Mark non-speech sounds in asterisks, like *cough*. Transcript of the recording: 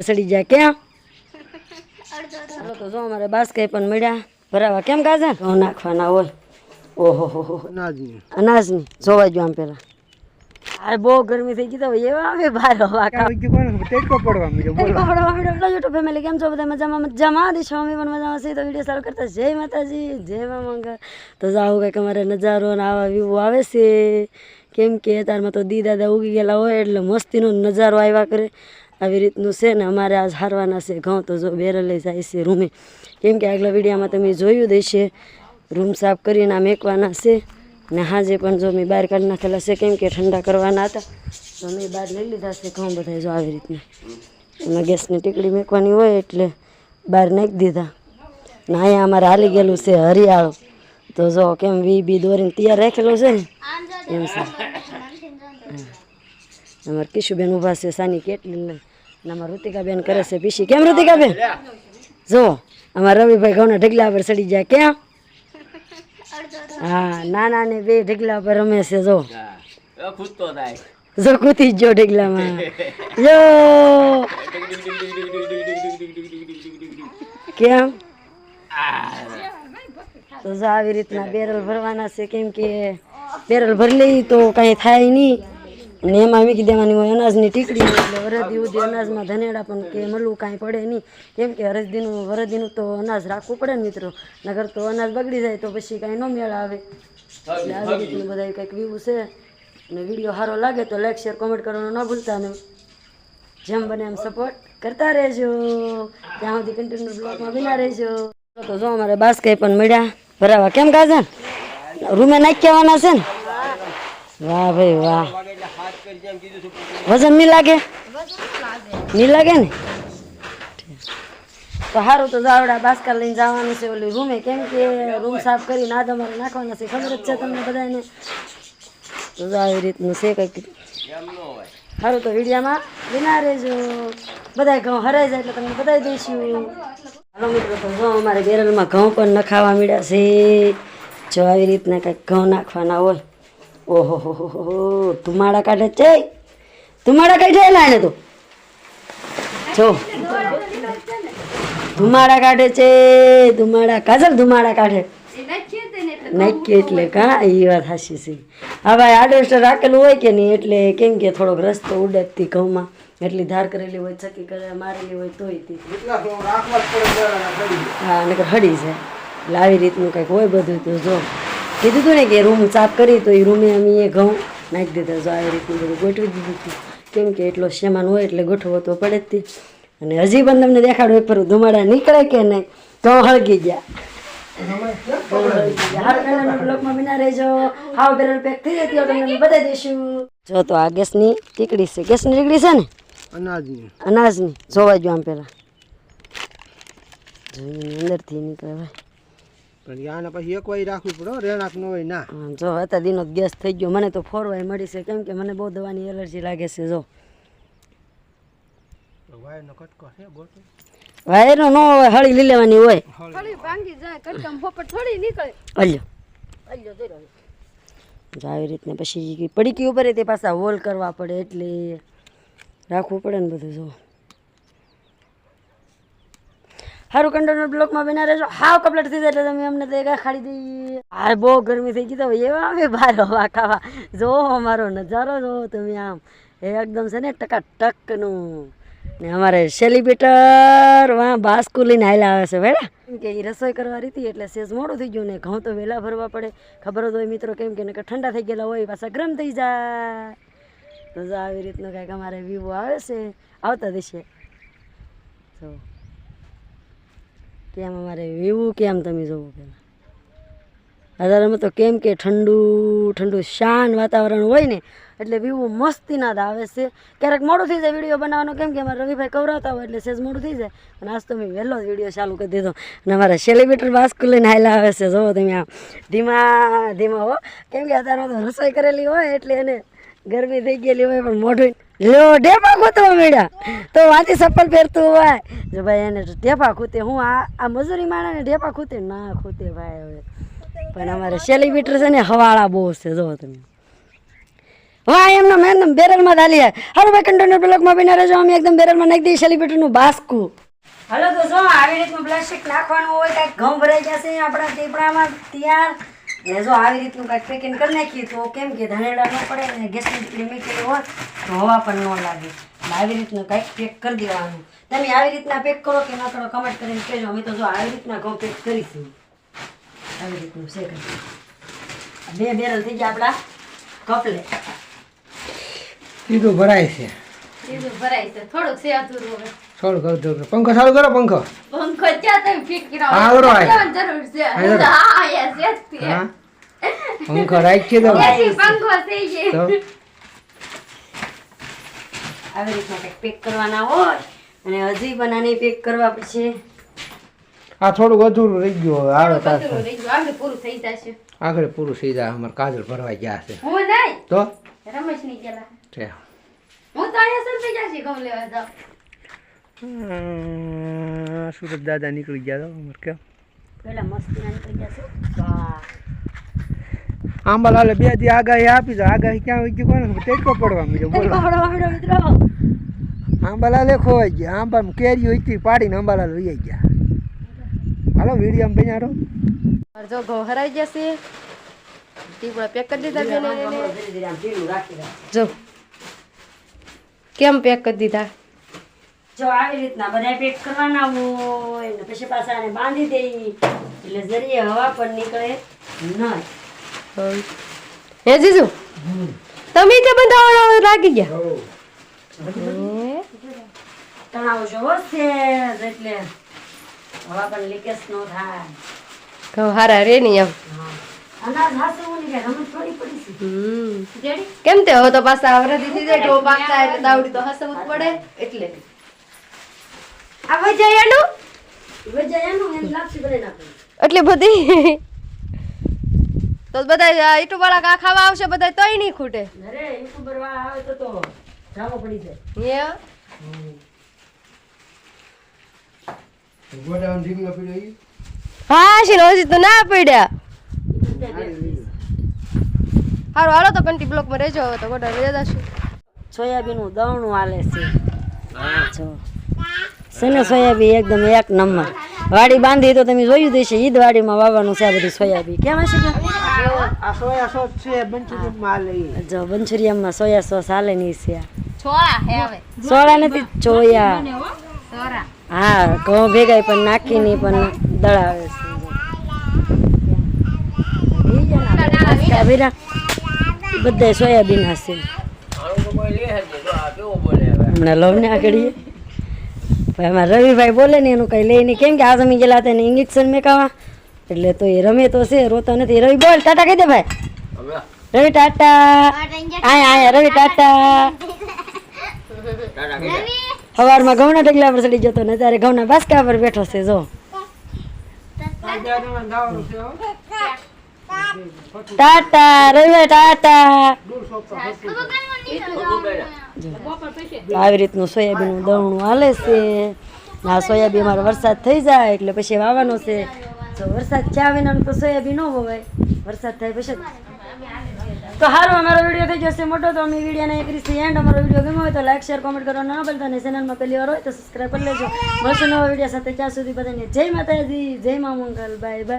સડી જાય ક્યાં? તો જો અમારે બાસ્કાઈ પણ મળ્યા. ભરાવા કેમ કાજે ઘઉં નાખવાના હોય. ઓહો હો અનાજની. અનાજની. જોવાઈ જો આમ પેલા. આ બહુ ગરમી થઈ ગઈ તો એવા આવે બાર હવા ટેકો પડવા મળ્યો યુટ્યુબ ફેમિલી કેમ છો બધા? મજામાં? મજામાં દીશો અમે પણ મજામાં છે તો વીડિયો સારું કરતા જય માતાજી જય મા મંગળ. તો જાવ કંઈક અમારે નજારો ને આવા વ્યૂ આવે છે. કેમ કે તારમાં તો દી દાદા ઉગી ગયેલા હોય એટલે મસ્તીનો નજારો આવ્યા કરે. આવી રીતનું છે ને, અમારે આજ હારવાના છે. ઘઉં તો જો બેરલ લઈ જાય છે રૂમે. કેમ કે આગલા વિડીયામાં તમે જોયું દેશે રૂમ સાફ કરીને આ મેકવાના છે. ને હાજે પણ જો મેં બહાર કાઢી નાખેલા છે, કેમ કે ઠંડા કરવાના હતા. તો મેં બહાર લઈ લીધા છે ઘઉં બધા જો આવી રીતના. એમાં ગેસની ટીકડી મેકવાની હોય એટલે બહાર નાખી દીધા. ને અહીંયા અમારે હાલી ગયેલું છે હરિયાળો. તો જો કેમ વી બી દોરીને તૈયાર રાખેલો છે ને? એમ છે. અમારે કિશુબેન ઊભા છે, સાની કેટલી અને અમારા ઋતિકાબેન કરે છે પીસી. કેમ ઋતિકાબેન? જો અમારા રવિભાઈ ઘઉંના ઢગલા પર ચડી જાય ક્યાં? હા નાના ને બે ઢગલા પર રમે છે જો. જો. કૂતી જ ઢગલામાં. *laughs* જો. કેમ? તો જો આવી રીતના બેરલ ભરવાના છે કેમ કે બેરલ ભરી લઈ તો કાંઈ થાય નહીં. ને એમાં મૂકી દેવાની હોય અનાજની ટીકડી એટલે વરદી ઉધી અનાજમાં ધનેડા પણ કે મળવું કાંઈ પડે નહીં. કેમ કે હરદીનું વરદીનું તો અનાજ રાખવું પડે ને મિત્રો. નગર તો અનાજ બગડી જાય તો પછી કાંઈ ન મેળ આવે. એટલે આવી રીતનું બધા કંઈક વ્યૂ છે. અને વીડિયો સારો લાગે તો લાઈક શેર કોમેન્ટ કરવાનું ન ભૂલતા ને. જેમ બને એમ સપોર્ટ કરતા રહેજો. ત્યાં સુધી કન્ટિન્યુ બ્લોગમાં બિના રહેજો. તો જો અમારે બાસ્કાઈ પણ મળ્યા. ભરાવા કેમ કાજે રૂમે નાખી આવવાના છે ને. વાહ ભાઈ વાહ. વજન નહીં લાગે? નહીં લાગે ને? તો સારું તો જાવડા બાસ્કા લઈને જવાનું છે ઓલી રૂમે. કેમ કે રૂમ સાફ કરીને આ તમારે નાખવાના છે. ખબર જ છે તમને બધાને. તો આવી રીતનું છે કંઈક. સારું તો વિડીયામાં વિના રહેજો બધા ઘઉં હરાઈ જાય એટલે તમને બતાવી દઈશું હાલો મિત્રો, તો જો અમારે બેરલમાં ઘઉં પણ નખાવા મળ્યા છે. જો આવી રીતના કંઈક ઘઉં નાખવાના હોય. ઓહો ધુમાડા કાઢે છે? ધુમાડા કાઢેલા એને તો? જો. ધુમાડા કાઢે છે ધુમાડા કાજલ ધુમાડા કાઢે. નાખીએ એટલે કા એ વાત હાસી છે. હા ભાઈ આડેસ્ટર રાખેલું હોય કે નહીં એટલે કેમ કે થોડોક રસ્તો ઉડતતી ઘઉંમાં એટલી ધાર કરેલી હોય ચકી કરે મારેલી હોય તોય. હા નકર હડી છે એટલે આવી રીતનું કંઈક હોય બધું તો જો. કીધું હતું ને કે રૂમ સાફ કરી તો એ રૂમે અમે એ ઘઉં નાખી દીધા. જો આવી રીતનું બધું ગોઠવી દીધું હતું. કેમ કે એટલો સામાન હોય એટલે ગોઠવો તો પડે જ તે. અને હજી પણ તમને દેખાડો એક ફરું. ધુમાડા નીકળે કે નહીં? તો હળગી ગયા. જો તો આ ગેસની ટીકડી છે. ગેસની ટીકડી છે ને? અનાજની. અનાજની. જોવા જો આમ પેલા જોઈને અંદરથી નીકળે ભાઈ. પણ યાને પછી એક વાય રાખવું પડે હો, રહેણાંક ન હોય ના. જો હતા દિનો ગેસ થઈ ગયો. મને તો ફોરવાય મળી છે. કેમ કે મને બહુ દવાની એલર્જી લાગે છે જો. વાયનો કટકો છે ગોટો વાયરનો નો હોય હળી લઈ લેવાની હોય. હળી. ભાંગી જાય કટકામ ફોપટ થોડી નીકળે. અલ્યો અલ્યો જોઈ રહ્યો. જો આવી રીતને પછી પડીકી ઉપર તે પાછા હોલ કરવા પડે એટલે રાખવું પડે ને બધું જો. સારું કંટ્રોલ બ્લોકમાં બના રહેશો હાવ કપલેટ થઈ જાય એટલે તમે અમને દેગા ખાડી દઈએ આ બહુ ગરમી થઈ ગઈ તો એવા અમે બહાર હવા ખાવા. જો અમારો નજારો, જો તમે આમ. એ એકદમ છે ને ટકા ટકનું ને અમારે સેલિબ્રેટર વાં બાસ્કુ લઈને આવેલા આવે છે કેમ કે એ રસોઈ કરવા રીતી એટલે સેજ મોડું થઈ ગયું ને ઘઉં તો વહેલા ભરવા પડે. ખબર જ હોય મિત્રો કેમ કે ઠંડા થઈ ગયેલા હોય, પાછા ગરમ થઈ જાય. તો આવી રીતનું કાંઈક અમારે વ્યૂ આવે છે. આવતા દિવસે તો કેમ અમારે વ્યૂ કેમ તમે જોવો પેલા? અત્યારેમાં તો કેમ કે ઠંડુ ઠંડુ શાન વાતાવરણ હોય ને, એટલે વ્યૂ મસ્તીના જ આવે છે. ક્યારેક મોડું થઈ જાય વીડિયો બનાવવાનો, કેમ કે અમારે રવિભાઈ કવરાતા હોય એટલે સેજ મોડું થઈ જાય. અને આજ તો મેં વહેલો જ વીડિયો ચાલુ કરી દીધો. અને અમારા સેલિબ્રેટર બાસ્કુ લઈને હાલા આવે છે, જોવો તમે આમ. ધીમા ધીમા હો. કેમ કે અત્યારે તો રસોઈ કરેલી હોય એટલે એને ગરમી થઈ ગયેલી હોય પણ મોઢું લો ઢેપા ખૂતવા મળ્યા તો વાંચી ચપ્પલ પહેરતું હોય. જો ભાઈ, એને ઢેપા ખૂતે, હું આ આ મજૂરી માણાને ઢેપા ખૂતે ના ખૂતે ભાઈ હવે. પણ અમારે સેલિબ્રિટર છે ને, હવાળા બહુ છે, જો તમે. હા એમનો મેં એકદમ બેરલમાં ડાલી હારું ભાઈ કન્ટેનર બ્લોકમાં બિના રહેજો. અમે એકદમ બેરલમાં નાખી દઈએ સેલિબ્રિટીનું બાસ્કું. હલો, તો આવી રીતનું પ્લાસ્ટિક નાખવાનું હોય, કાંઈક ઘઉં ભરાઈ જશે, આપણા ટીપડામાં તૈયાર. ને જો આવી રીતનું કાંઈક પેકિંગ કરી નાખીએ તો કેમ કે ધાનેડા ન પડે ને ગેસની મૂકેલી હોય તો હવા પણ ન લાગે. આવી રીતનું કાંઈક પેક કરી દેવાનું. તમે આવી રીતના પેક કરો કે ન કરો કમેન્ટ કરીને કહેજો. અમે તો જો આવી રીતના ઘઉં પેક કરીશું. આવી રીતનું છે. બે બેરલ થઈ ગયા આપણા કપલે સીધું ભરાય છે. સીધું ભરાય છે. થોડુંક છે અધૂરું હવે. ચાલુ કરો. પંખો ચાલુ કરો પંખો. પંખો હા, થઈ ગયો આવી રીતના પેક કરવાના હોય અને હજી પણ આને પેક કરવા પછી આ થોડું અધૂરું રહી ગયું હવે આવે આગળ પૂરું થઈ જશે. આગળ પૂરું થઈ જાય અમારે કાજલ ભરવા ગયા છે. હું નહીં. તો? રમેશની ગયેલા હું તો અહીંયા સર થઈ જશે ઘઉં લેવા જાઉં. સુરત દાદા નીકળી ગયા તો અમારે કેમ પેલા મસ્તી ના નીકળી જશે વાહ. આંબાલાલે બે દી આગાહી આપી તો આગાહી ક્યાં હોય ગયું કોને ટેકો પડવા મળ્યો બોલો. આંબાલાલે ખોવાઈ ગયા. આંબા કેરી હોય તી પાડીને આંબાલાલ વહી ગયા. હાલો વીડિયો આમ મારે જો ઘઉં હરાઈ જશે ટીપડા પેક કરી દીધા બેન. જો. કેમ પેક કરી દીધા? જો આવી રીતના બધા પેક કરવાના હોય ને પછી પાછા આને બાંધી દે એટલે જરીએ હવા પણ નીકળે નહીં. હે જીજુ? તમે તે બધા લાગી ગયા. તણાવ જોવો છે એટલે હવા પણ લીકેજ ન થાય. તો હારા રે નહીં હમ. કેમ તે હવે તો પાછા આવરે દીધી જાય ઢો પાકતા એટલે દાવડી તો હસવું જ પડે. એટલે આ વજાય એનું વજાય એનું એમ લાપસી બનાવી નાખવાની. એટલી બધી? તો બધા યુટ્યુબ વાળા કા ખાવા આવશે? બધા તોય નહીં ખૂટે. અરે યુટ્યુબર વાળા આવે તો તો જામો પડી જાય. હે ગોડાઉન ઢીંગલો પીડ્યો ઈ? હા શીનો હજી તો ના પડ્યા. હારું હાલો તો કંટી બ્લોકમાં રહેજો હવે તો ગોડા રહેજો સોયાબીન સોયાબીનનું દવણું આલે છે. જો. છે ને સોયાબીન એકદમ એક નંબર. વાડી બાંધી તો તમે જોયું દેશે ઈદ વાડીમાં વાવવાનું છે આ બધું સોયાબીન કેમ હશે જો બંચુરિયામાં સોયા સોસ હાલે નહીં છે. સોળા નથી ચોયા હા ઘઉં ભેગાય પણ નાખીને પણ દળાવે છે. બધા સોયાબીન હશે આનું તો કોઈ લે છે તો આ કેવો બોલે હવે હમણાં લવ ને આગળ ભાઈ અમારા રવિભાઈ બોલે ને એનું કંઈ લઈ નહીં કેમ કે આ જમી ગયેલા હતા એને ઇન્જેક્શન મેકાવા. એટલે તો એ રમે તો છે રોતો નથી. રવિ બોલ ટાટા કહી દે ભાઈ. રવિ ટાટા. આયા આયા રવિ ટાટા ટાટા. સવારમાં ઘઉંના ઢગલા પર ચડી જતો ને ત્યારે ઘઉંના બાસકા પર બેઠો છે જો. ટાટા રવિભાઈ ટાટા. આવી રીતનું સોયાબીનનું દવણું હાલે છે. આ સોયાબીન અમારો વરસાદ થઈ જાય એટલે પછી વાવવાનો છે. તો વરસાદ થયા વિનાનું તો સોયાબીન ન હોય. વરસાદ થાય પછી તો સારું અમારો વીડિયો થઈ જશે મોટો, તો અમે વિડીયોને એક રીતે એન્ડ અમારો વીડિયો ગમ્યો હોય તો લાઈક શેર કોમેન્ટ કરવાનું ના ભૂલતા અને ચેનલમાં પહેલી વાર હોય તો સબસ્ક્રાઈબ કરી લેજો. મળશે નવા વીડિયો સાથે. ત્યાં સુધી બધાને જય માતાજી, જય મા મંગલ. Bye bye